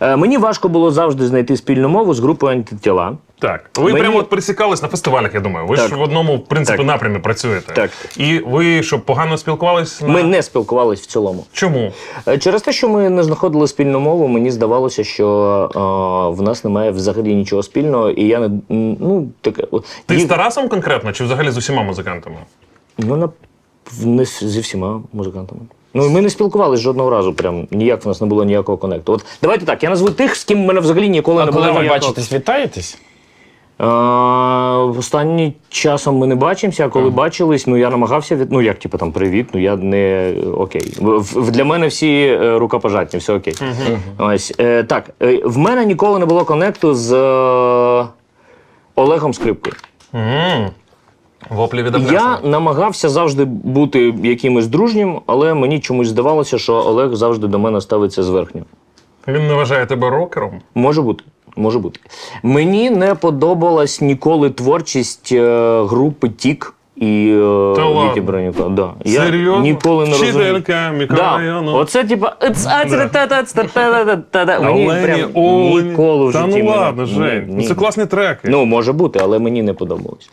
Е, Мені важко було завжди знайти спільну мову з групою антитіла. Так, ви Мені- прямо от пересікались на фестивалях, я думаю. Ви ж в одному в принципі Так. напрямі працюєте. Так. І ви що погано спілкувались? На... Ми не спілкувались в цілому. Чому? Е, Через те, що ми не знаходили спільну мову, мені здавалося, що е, в нас немає взагалі нічого спільного, і я не ну таке. о, Ти їх- з Тарасом конкретно, чи взагалі з усіма музикантами? Ну, на, не зі всіма музикантами. Ну, ми не спілкувалися жодного разу, прям ніяк в нас не було ніякого конекту. От давайте так, я назву тих, з ким в мене взагалі ніколи А не коли було ви ніякого... бачитесь, вітаєтесь? А, останнім часом ми не бачимося, а коли бачились, ну я намагався від. Ну як, типу, там привіт, ну я не окей. В- в- Для мене всі е, рукопожатні, все окей. Ось е, так. е, В мене ніколи не було конекту з е, Олегом Скрипкою. м Воплі від Я намагався завжди бути якимось дружнім, але мені чомусь здавалося, що Олег завжди до мене ставиться зверхньо. Він не вважає тебе рокером. Може бути. Може бути. Мені не подобалась ніколи творчість е, групи Тік і е, ладно? Віті Бронюка. Да. Я Серйозно? ніколи не розумів. Вчителька Да. мікрорайону. Оце типа «Ц, а, ц, та, та, ц, та, та, та, та, та». мені прям Олені. ніколи в Та житті ну мене- ладно, Жень. ні. Ну це класні треки. Ну, може бути, але мені не подобалось.